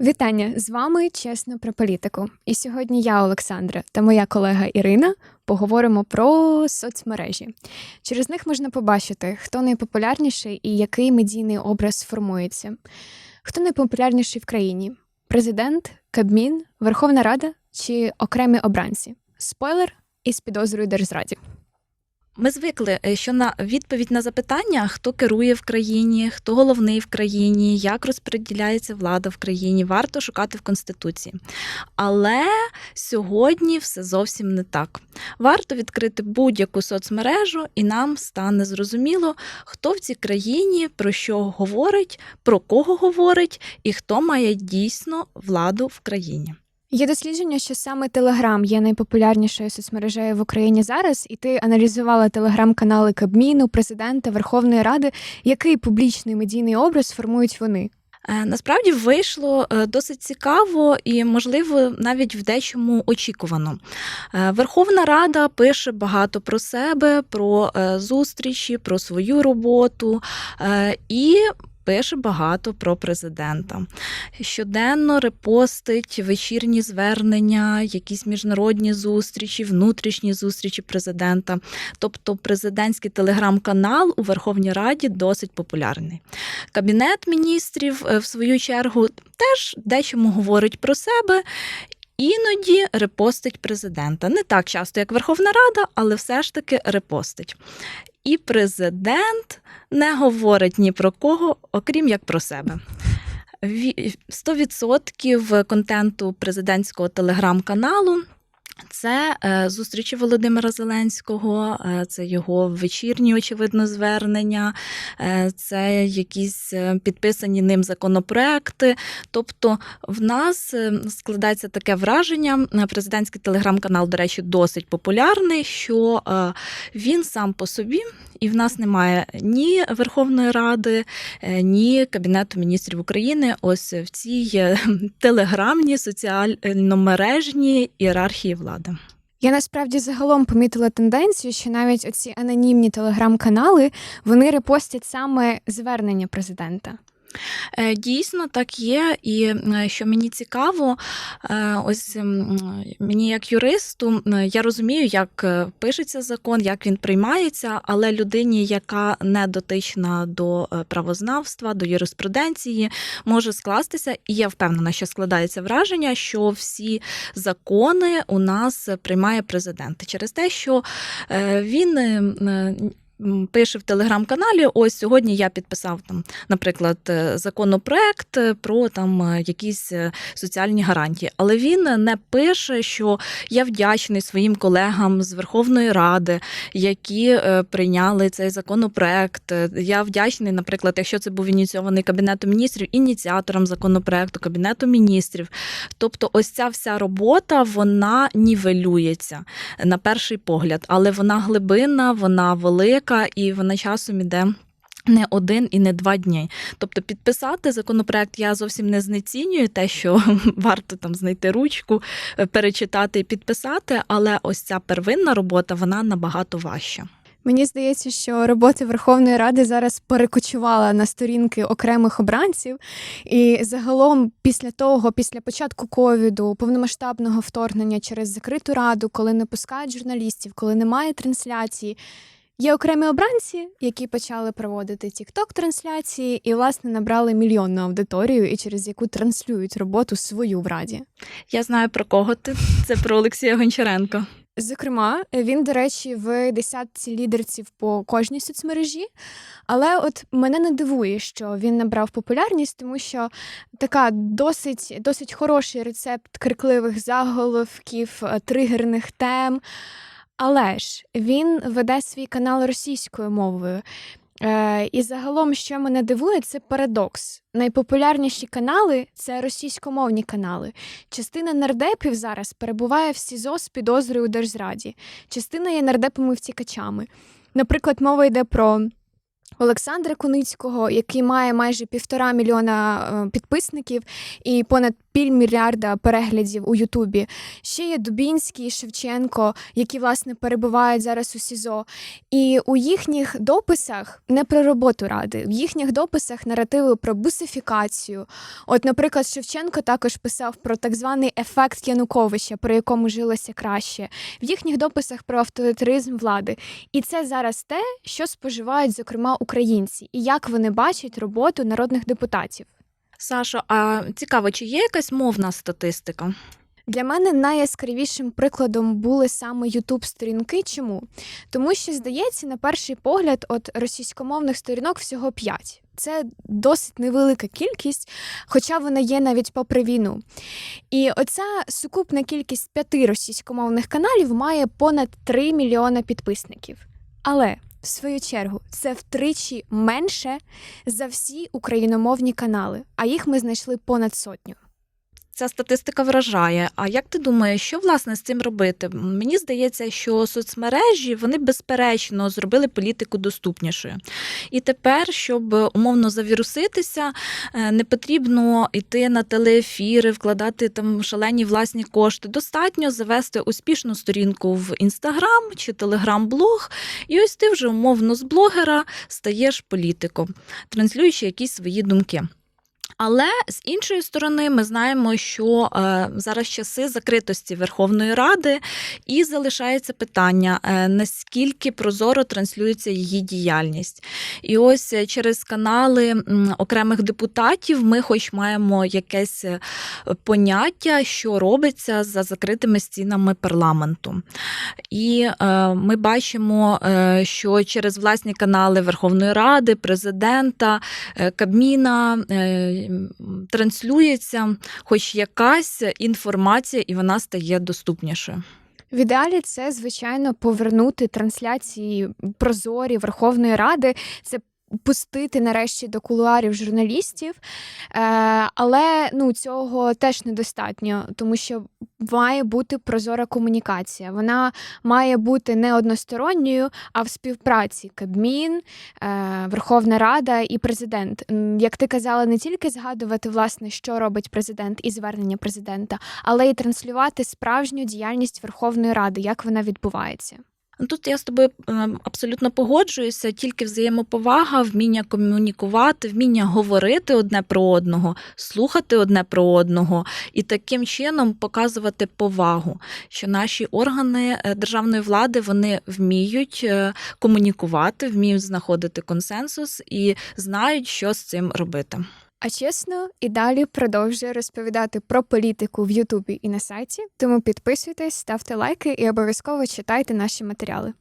Вітання з вами чесно про політику. І сьогодні я, Олександра, та моя колега Ірина поговоримо про соцмережі. Через них можна побачити, хто найпопулярніший і який медійний образ формується. Хто найпопулярніший в країні: президент, Кабмін, Верховна Рада чи окремі обранці. Спойлер із підозрою держзраді. Ми звикли, е, що на відповідь на запитання, хто керує в країні, хто головний в країні, як розподіляється влада в країні, варто шукати в Конституції. Але сьогодні все зовсім не так. Варто відкрити будь-яку соцмережу, і нам стане зрозуміло, хто в цій країні про що говорить, про кого говорить і хто має дійсно владу в країні. Є дослідження, що саме Телеграм є найпопулярнішою соцмережею в Україні зараз, і ти аналізувала телеграм-канали Кабміну, президента, Верховної Ради. Який публічний медійний образ формують вони? Е, Насправді вийшло е, досить цікаво і, можливо, навіть в дечому очікувано. Е, Верховна Рада пише багато про себе, про зустрічі, про свою роботу і. Пише багато про президента. Щоденно репостить вечірні звернення, якісь міжнародні зустрічі, внутрішні зустрічі президента. Тобто президентський телеграм-канал у Верховній Раді досить популярний. Кабінет міністрів, е, в свою чергу, теж дечому говорить про себе. Іноді репостить президента. Не так часто, як Верховна Рада, але все ж таки репостить. І президент не говорить ні про кого, окрім як про себе. Ві- 100% контенту президентського телеграм-каналу це е, зустрічі Володимира Зеленського, е, це його вечірні, очевидно, звернення, е, це якісь підписані ним законопроекти. Тобто, в нас складається таке враження. Президентський телеграм-канал, до речі, досить популярний, що він сам по собі, і в нас немає ні Верховної Ради, ні Кабінету міністрів України. Ось в цій телеграмній соціально-мережній ієрархії влади. Я насправді загалом помітила тенденцію, що навіть оці анонімні телеграм-канали вони репостять саме звернення президента. Е, Дійсно, так є. І е, що мені цікаво, е, ось мені як юристу, я розумію, як пишеться закон, як він приймається, але людині, яка не дотична до правознавства, до юриспруденції, може скластися, і я впевнена, що складається враження, що всі закони у нас приймає президент. Через те, що він. Пише в телеграм-каналі. Ось сьогодні я підписав там, наприклад, е, законопроект е, про там е, якісь соціальні гарантії. Але він не пише, що я вдячний своїм колегам з Верховної Ради, які прийняли цей законопроект. Я вдячний, наприклад, якщо це був ініційований кабінетом міністрів, ініціаторам законопроекту, кабінету міністрів. Тобто, ось ця вся робота вона нівелюється на перший погляд, але вона глибинна, вона велика і вона часом іде. Не один і не два дні. Тобто підписати законопроект я зовсім не знецінюю те, що варто там знайти ручку, е, перечитати і підписати, але ось ця первинна робота вона набагато важча. Мені здається, що робота Верховної Ради зараз перекочувала на сторінки окремих обранців, і загалом, після того, після початку ковіду, повномасштабного вторгнення через закриту раду, коли не пускають журналістів, коли немає трансляції. Є окремі обранці, які почали проводити тікток трансляції і, власне, набрали мільйонну аудиторію, і через яку транслюють роботу свою в раді. Я знаю про кого ти. Це про Олексія Гончаренка. Зокрема, він, до речі, в десятці лідерців по кожній соцмережі. Але от мене не дивує, що він набрав популярність, тому що така досить, досить хороший рецепт крикливих заголовків, е, тригерних тем. Але ж він веде свій канал російською мовою. Е, і загалом, що мене дивує, це парадокс. Найпопулярніші канали це російськомовні канали. Частина нардепів зараз перебуває в СІЗО з підозрою у держзраді. Частина є нардепами втікачами. Наприклад, мова йде про Олександра Куницького, який має майже півтора мільйона е, підписників і понад півмільярда переглядів у Ютубі. Ще є Дубінський, Шевченко, які власне перебувають зараз у СІЗО. І у їхніх дописах не про роботу ради, в їхніх дописах наративи про бусифікацію. От, наприклад, Шевченко також писав про так званий ефект Януковича, про якому жилося краще, в їхніх дописах про авторитаризм влади. І це зараз те, що споживають, зокрема, українці, і як вони бачать роботу народних депутатів. Сашо, а цікаво, чи є якась мовна статистика? Для мене найяскравішим прикладом були саме youtube сторінки. Чому? Тому що, здається, на перший погляд, от російськомовних сторінок всього 5. Це досить невелика кількість, хоча вона є навіть попри війну. І оця сукупна кількість п'яти російськомовних каналів має понад 3 мільйони підписників. Але в свою чергу це втричі менше за всі україномовні канали, а їх ми знайшли понад сотню. Ця статистика вражає. А як ти думаєш, що власне з цим робити? Мені здається, що соцмережі вони безперечно зробили політику доступнішою. І тепер, щоб умовно завіруситися, е, не потрібно йти на телеефіри, вкладати там шалені власні кошти. Достатньо завести успішну сторінку в інстаграм чи телеграм-блог, і ось ти вже умовно з блогера стаєш політиком, транслюючи якісь свої думки. Але з іншої сторони, ми знаємо, що е, зараз часи закритості Верховної Ради, і залишається питання, е, наскільки прозоро транслюється її діяльність. І ось е, через канали окремих депутатів ми, хоч маємо якесь поняття, що робиться за закритими стінами парламенту. І ми бачимо, що через власні канали Верховної Ради, президента, Кабміна транслюється хоч якась інформація, і вона стає доступнішою. В ідеалі це, звичайно, повернути трансляції прозорі Верховної Ради. Це пустити нарешті до кулуарів журналістів, е, але ну цього теж недостатньо, тому що має бути прозора комунікація. Вона має бути не односторонньою, а в співпраці Кабмін, е, Верховна Рада і президент. Як ти казала, не тільки згадувати власне, що робить президент і звернення президента, але й транслювати справжню діяльність Верховної Ради, як вона відбувається. Тут я з тобою е, абсолютно погоджуюся, тільки взаємоповага, вміння комунікувати, вміння говорити одне про одного, слухати одне про одного і таким чином показувати повагу, що наші органи е, державної влади вони вміють е, комунікувати, вміють знаходити консенсус і знають, що з цим робити. А чесно, і далі продовжує розповідати про політику в Ютубі і на сайті. Тому підписуйтесь, ставте лайки і обов'язково читайте наші матеріали.